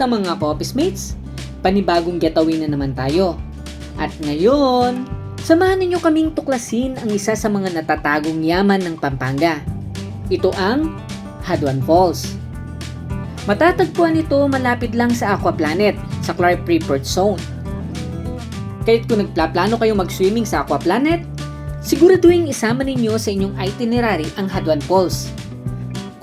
Kamusta mga Coffee Mates? Panibagong getaway na naman tayo. At ngayon, samahan ninyo kaming tuklasin ang isa sa mga natatagong yaman ng Pampanga. Ito ang Haduan Falls. Matatagpuan ito malapit lang sa Aqua Planet sa Clark Freeport Zone. Kahit kung nagplaplano kayo mag-swimming sa Aqua Planet, siguraduhin isama ninyo sa inyong itinerary ang Haduan Falls.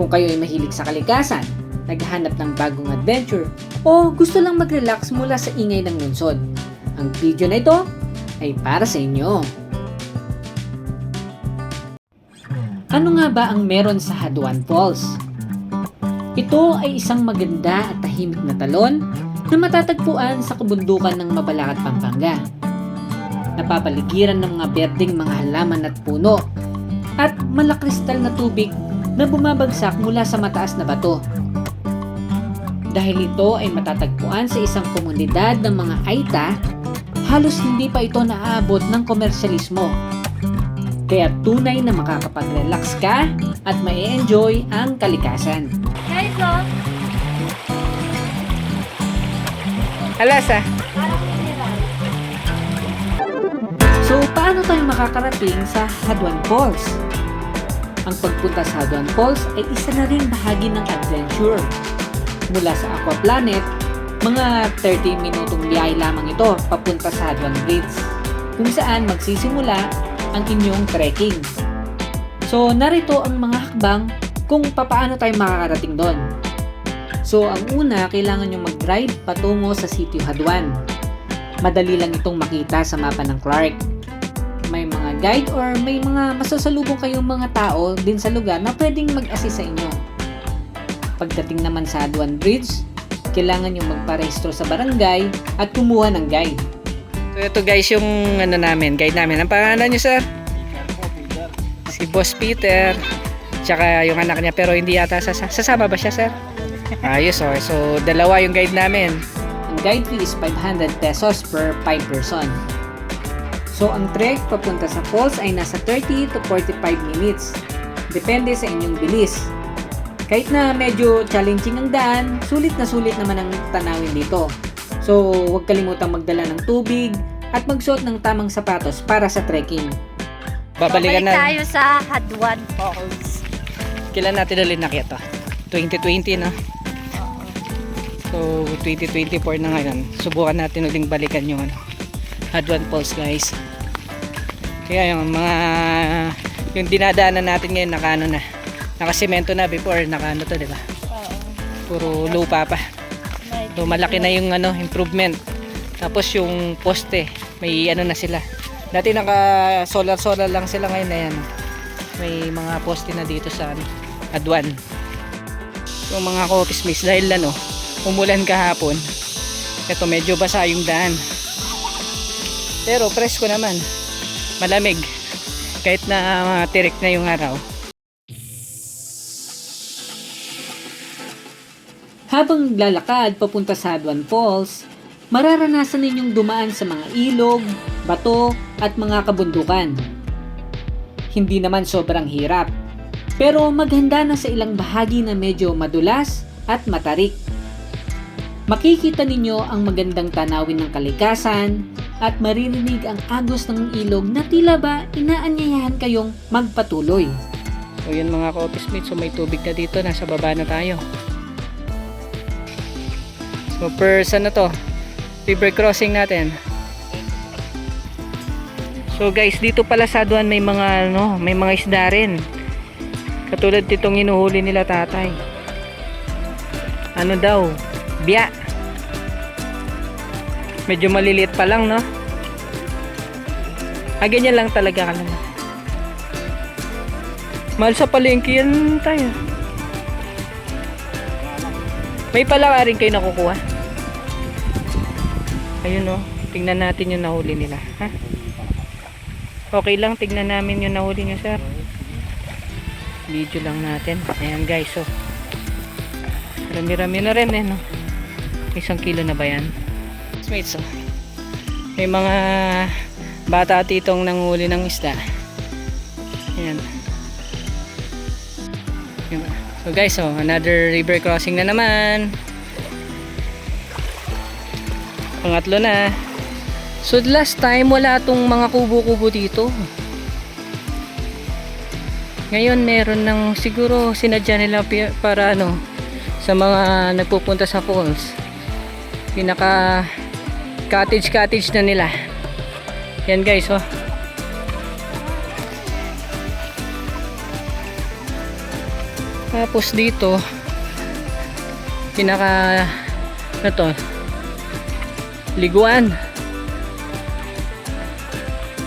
Kung kayo ay mahilig sa kalikasan, naghahanap ng bagong adventure, o gusto lang mag-relax mula sa ingay ng lungsod, ang video na ito ay para sa inyo. Ano nga ba ang meron sa Haduan Falls? Ito ay isang maganda at tahimik na talon na matatagpuan sa kabundukan ng Mabalacat, Pampanga. Napapaligiran ng mga berdeng mga halaman at puno at malakristal na tubig na bumabagsak mula sa mataas na bato. Dahil ito ay matatagpuan sa isang komunidad ng mga Aita, halos hindi pa ito naaabot ng komersyalismo. Kaya tunay na makakapag-relax ka at ma-enjoy ang kalikasan. Guys, oh. Alasa. So, paano tayo makakarating sa Haduan Falls? Ang pagpunta sa Haduan Falls ay isa na ring bahagi ng adventure. Mula sa Aqua Planet, mga 30 minutong biyahe lamang ito papunta sa Haduan Bridge, kung saan magsisimula ang inyong trekking. So, narito ang mga hakbang kung papaano tayo makakarating doon. So, ang una, kailangan nyo mag-drive patungo sa Sitio Haduan. Madali lang itong makita sa mapa ng Clark. May mga guide or may mga masasalubong kayong mga tao din sa lugar na pwedeng mag-assist sa inyo. Pagdating naman sa Haduan Bridge, kailangan nyo magparehistro sa barangay at kumuha ng guide. So ito guys yung ano namin, guide namin. Ang pangalan niyo sir? Si Boss Peter. Tsaka yung anak niya pero hindi yata sasa sasama ba siya sir? Ayos oh. So dalawa yung guide namin. Ang guide fee is 500 pesos per 5 person. So ang trek papunta sa falls ay nasa 30 to 45 minutes. Depende sa inyong bilis. Kahit na medyo challenging ang daan, sulit na sulit naman ang tanawin dito. So huwag kalimutang magdala ng tubig at magsuot ng tamang sapatos para sa trekking. Babalikan Babalik na. tayo sa Haduan Falls. Kailan natin ulit nakita? 2020 no? So 2024 na ngayon. Subukan natin uling balikan yung ano, Hadwan Falls guys. Kaya yung mga yung dinadaanan natin ngayon naka ano na. Nakasemento na before naka ano to, 'di ba? Oo. Puro lupa pa. So malaki na yung ano, improvement. Tapos yung poste, may ano na sila. Dati naka solar solar lang sila ngayon na yan. May mga poste na dito sa ano, Adwan. Yung mga coffee mates dahil ano, umulan kahapon. Ito medyo basa yung daan. Pero presko naman. Malamig. Kahit na uh, tirik na yung araw. Habang lalakad papunta sa Haduan Falls, mararanasan ninyong dumaan sa mga ilog, bato at mga kabundukan. Hindi naman sobrang hirap, pero maghanda na sa ilang bahagi na medyo madulas at matarik. Makikita ninyo ang magandang tanawin ng kalikasan at maririnig ang agos ng ilog na tila ba inaanyayahan kayong magpatuloy. So yun mga ka-office mates, so may tubig na dito, nasa baba na tayo. So per ano to, river crossing natin. So guys, dito pala sa Duan may mga ano, may mga isda rin. Katulad ditong inuhuli nila tatay. Ano daw? Biya. Medyo maliliit pa lang, no? Ah, ganyan lang talaga ka naman. Mahal sa palengke yan tayo. May pala rin kayo nakukuha. Ayun oh. Tingnan natin yung nahuli nila. Ha? Okay lang. Tingnan namin yung nahuli nyo sir. Video lang natin. Ayan guys oh. Rami-rami na rin eh no. Isang kilo na ba yan? Mates oh. May mga bata at itong nanguli ng isda. Ayan. Yun. So guys, oh, another river crossing na naman. Pangatlo na. So last time wala tong mga kubo-kubo dito. Ngayon meron ng siguro sinadya nila para ano sa mga nagpupunta sa falls. Pinaka cottage cottage na nila. Yan guys oh. Tapos dito pinaka ano to? Liguan.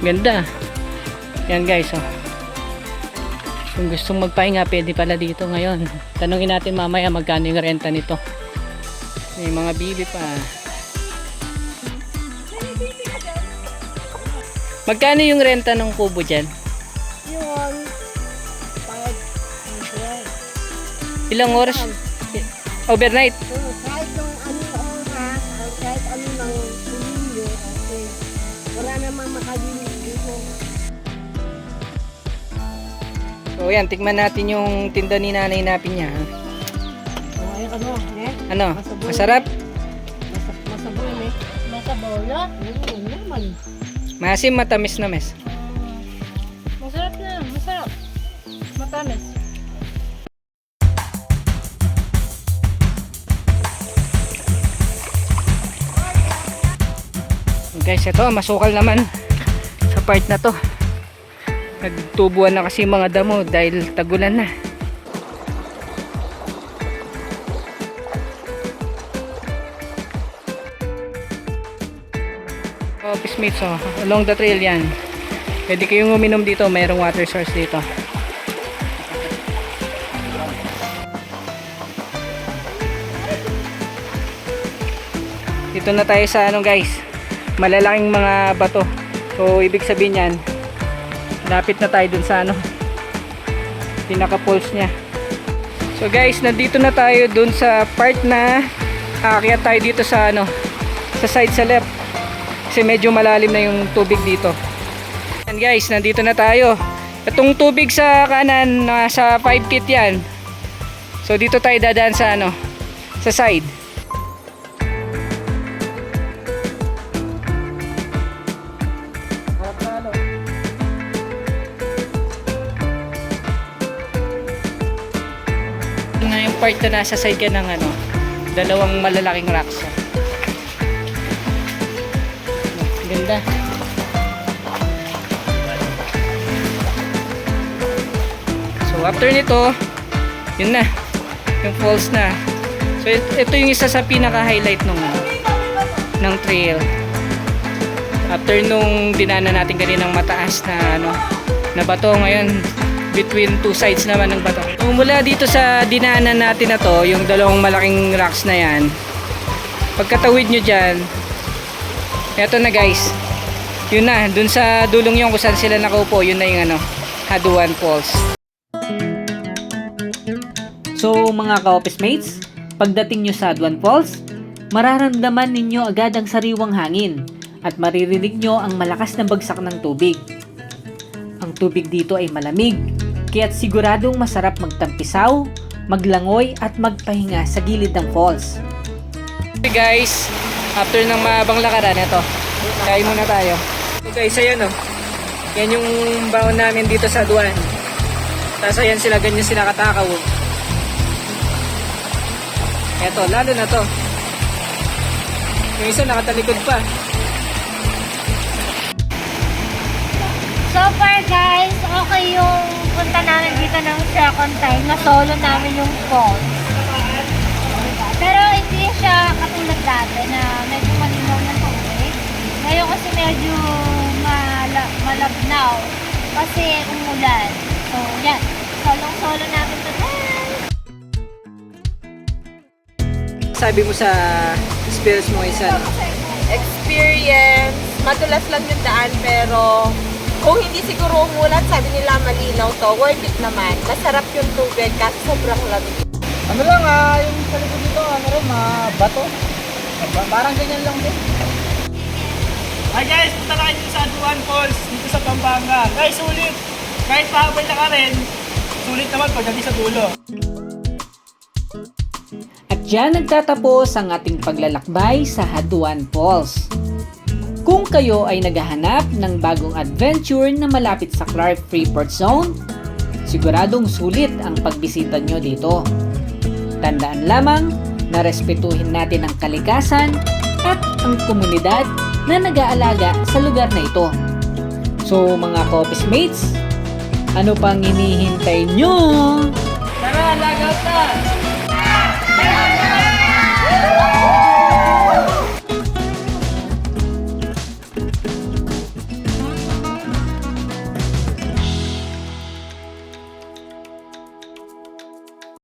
Ganda. Yan guys oh. Kung gustong magpahinga pwede pala dito ngayon. Tanungin natin mamaya magkano yung renta nito. May mga bibi pa. Magkano yung renta ng kubo dyan? Yun. Ilang oras overnight kahit nung anong oras, kahit nang suminyo, okay. Wala namang makalinis dito. so yan tikman natin yung tinda ni nanay napin niya Oh, ayun ano, eh? ano Masabaw. masarap Mas masabaw, eh. Masabaw na? Oo, naman. Maasim matamis na mes. Masarap na, masarap. Matamis. Guys, ito masukal naman sa part na to. Nagtubuan na kasi mga damo dahil tagulan na. Office mates oh, along the trail yan. Pwede kayong uminom dito, mayroong water source dito. Dito na tayo sa ano guys, malalaking mga bato. So ibig sabihin yan, lapit na tayo dun sa ano, pinaka pulse niya. So guys, nandito na tayo dun sa part na aakyat tayo dito sa ano, sa side sa left. Kasi medyo malalim na yung tubig dito. Yan guys, nandito na tayo. Itong tubig sa kanan, nasa 5 feet yan. So dito tayo dadaan sa ano, sa side. Yung part na nasa side ka ng ano, dalawang malalaking rocks. oh. Ganda. So after nito, yun na. Yung falls na. So it- ito yung isa sa pinaka-highlight nung ng trail. After nung dinana natin kaninang mataas na ano, na bato ngayon between two sides naman ng bato. So, mula dito sa dinaanan natin na to, yung dalawang malaking rocks na yan, pagkatawid nyo dyan, eto na guys, yun na, dun sa dulong yung kung saan sila nakaupo, yun na yung ano, Haduan Falls. So mga ka-office mates, pagdating nyo sa Aduan Falls, mararamdaman ninyo agad ang sariwang hangin at maririnig nyo ang malakas na bagsak ng tubig. Ang tubig dito ay malamig, kaya't siguradong masarap magtampisaw, maglangoy at magpahinga sa gilid ng falls. Okay guys, after ng mahabang lakaran, ito, kain muna tayo. So guys, ayan o. Yan yung baon namin dito sa Aduan. Tapos ayan sila, ganyan sila katakaw. oh. Eto, lalo na to. Yung isa nakatalikod pa. So far guys, okay yung punta namin dito ng second time na solo namin yung falls. Pero hindi siya katulad dati na medyo malinaw ng tubig. Ngayon kasi medyo mala malabnaw kasi umulan. So yan, solo-solo namin to guys. Sabi mo sa experience mo isa, experience. Madulas lang yung daan pero kung hindi siguro umulan, sabi nila malinaw to, worth it naman. Masarap yung tubig kasi sobrang lamig. Ano lang ah, yung sa likod dito, ano rin, mga bato. Parang ganyan lang din. Hi guys, punta na kayo sa Aduan Falls dito sa Pampanga. Guys, sulit. Kahit pahabol na ka rin, sulit naman pagdating sa dulo. At Diyan nagtatapos ang ating paglalakbay sa Haduan Falls. Kung kayo ay naghahanap ng bagong adventure na malapit sa Clark Freeport Zone, siguradong sulit ang pagbisita nyo dito. Tandaan lamang na respetuhin natin ang kalikasan at ang komunidad na nag-aalaga sa lugar na ito. So mga Coffee Mates, ano pang hinihintay nyo? Tara, lagout na!